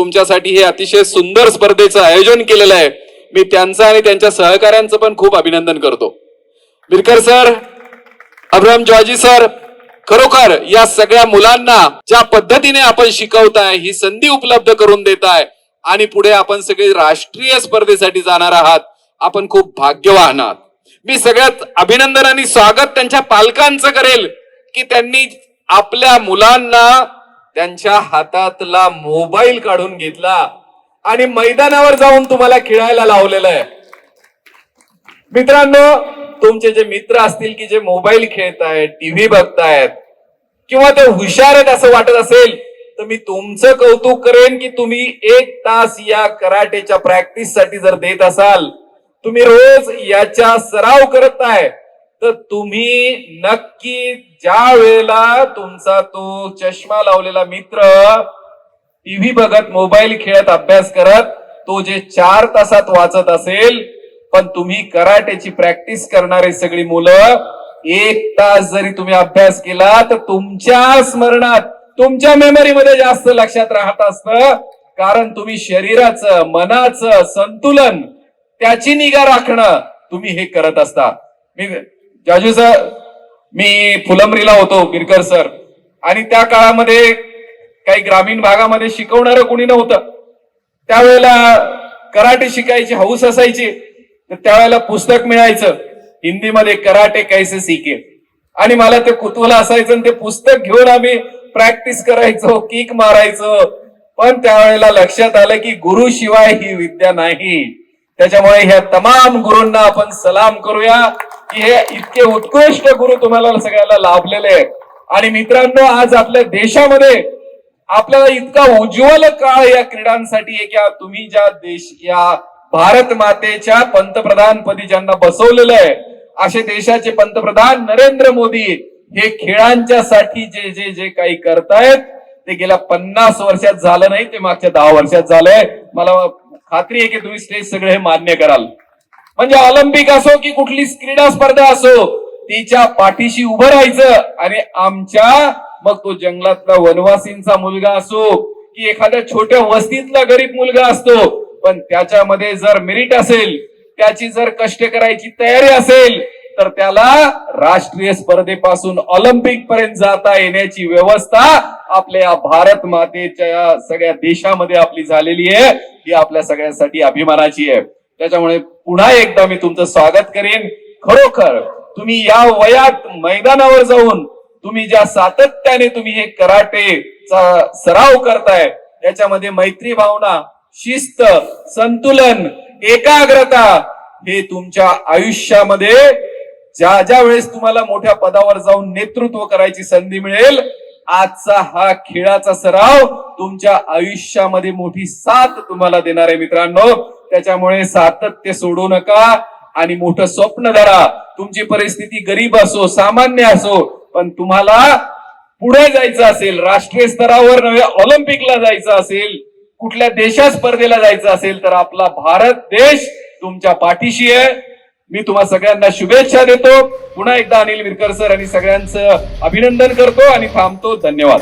तुमच्यासाठी हे अतिशय सुंदर स्पर्धेचं आयोजन केलेलं आहे. मी त्यांचं आणि त्यांच्या सहकाऱ्यांचं पण खूप अभिनंदन करतो. बिरकर सर अब्राम जॉर्जी सर खरोखर या सगळ्या मुलांना ज्या पद्धतीने आपण शिकवताय ही संधी उपलब्ध करून देताय आणि पुढे आपण सगळे राष्ट्रीय स्पर्धेसाठी जाणार आहात आपण खूप भाग्यवान आहात. मी सगळ्यात अभिनंदन आणि स्वागत त्यांच्या पालकांचं करेल की त्यांनी आपल्या मुलांना त्यांच्या हातातला मोबाईल काढून घेतला आणि मैदानावर जाऊन तुम्हाला खेळायला लावलेलं आहे. मित्रांनो तुमचे जे मित्र असतील की जे मोबाईल खेळतायत टीव्ही बघतायत किंवा ते हुशार आहेत असं वाटत असेल तर मी तुमचं कौतुक करेन की तुम्ही एक तास या कराटेच्या प्रॅक्टिससाठी जर देत असाल तुम्ही रोज याच्या सराव करत आहे तर तुम्ही नक्की ज्या वेळेला तुमचा तो चष्मा लावलेला मित्र टीव्ही बघत मोबाईल खेळत अभ्यास करत तो जे चार तासात वाचत असेल पण तुम्ही कराटेची प्रॅक्टिस करणारे सगळी मुलं एक तास जरी तुम्ही अभ्यास केला तर तुमच्या स्मरणात तुमच्या मेमरीमध्ये जास्त लक्षात राहत असतं. कारण तुम्ही शरीराचं मनाचं संतुलन त्याची निगा राखणं तुम्ही हे करत असता. मी जाजू सर मी फुलंब्रीला होतो बिरकर सर. आणि त्या काळामध्ये काही ग्रामीण भागामध्ये शिकवणारं कोणी नव्हतं. त्यावेळेला कराटे शिकायची हौस असायची. तर त्यावेळेला पुस्तक मिळायचं. हिंदीमध्ये कराटे कैसे सीखे? आणि मला ते कुतूहल असायचं आणि ते पुस्तक घेऊन आम्ही प्रॅक्टिस करायचो किक मारायचो. पण त्यावेळेला लक्षात आलं की गुरु शिवाय ही विद्या नाही. त्याच्यामुळे ह्या तमाम गुरूंना आपण सलाम करूया. की हे इतके उत्कृष्ट गुरु तुम्हाला सगळ्याला लाभलेले आहेत. आणि मित्रांनो आज आपल्या देशामध्ये आपल्याला इतका उज्ज्वल काळ या क्रीडांसाठी आहे की तुम्ही ज्या देश या भारत मातेच्या पंतप्रधानपदी ज्यांना बसवलेलं आहे असे देशाचे पंतप्रधान नरेंद्र मोदी हे खेळांच्या साठी जे जे जे काही करतायत ते गेल्या पन्नास वर्षात झालं नाही ते मागच्या दहा वर्षात झालंय. मला खात्री आहे की तुम्ही स्टेज सगळे हे मान्य कराल. म्हणजे ऑलिम्पिक असो की कुठली क्रीडा स्पर्धा असो तिच्या पाठीशी उभं राहायचं आणि आमच्या मग तो जंगलातला वनवासींचा मुलगा असो की एखाद्या छोट्या वस्तीतला गरीब मुलगा असतो पण त्याच्यामध्ये जर मेरिट असेल त्याची जर कष्ट करायची तयारी असेल तर त्याला राष्ट्रीय स्पर्धेपासून ऑलिम्पिक पर्यंत जाता येण्याची व्यवस्था आपल्या भारत मातेच्या सगळ्या देशामध्ये आपली झालेली आहे ही आपल्या सगळ्यांसाठी अभिमानाची आहे. त्याच्यामुळे पुन्हा एकदा मी तुमचं स्वागत करेन. खरोखर तुम्ही या वयात मैदानावर जाऊन तुम्ही ज्या सातत्याने तुम्ही हे कराटेचा सराव करताय त्याच्यामध्ये मैत्री भावना शिस्त संतुलन एकाग्रता हे तुमच्या आयुष्यामध्ये ज्या ज्या वेळेस तुम्हाला मोठ्या पदावर जाऊन नेतृत्व करायची संधी मिळेल आजचा हा खेळाचा सराव तुमच्या आयुष्यामध्ये मोठी साथ तुम्हाला देणार आहे मित्रांनो. त्याच्यामुळे सातत्य सोडू नका आणि मोठं स्वप्न धरा. तुमची परिस्थिती गरीब असो सामान्य असो पण तुम्हाला पुढे जायचं असेल राष्ट्रीय स्तरावर नव्हे ऑलिम्पिकला जायचं असेल कुठल्या देशा स्पर्धेला जायचं असेल तर आपला भारत देश तुमच्या पाठीशी आहे. मी तुम्हा सगळ्यांना शुभेच्छा देतो. पुन्हा एकदा अनिल विरकर सर आणि सगळ्यांचं अभिनंदन करतो आणि थांबतो. धन्यवाद.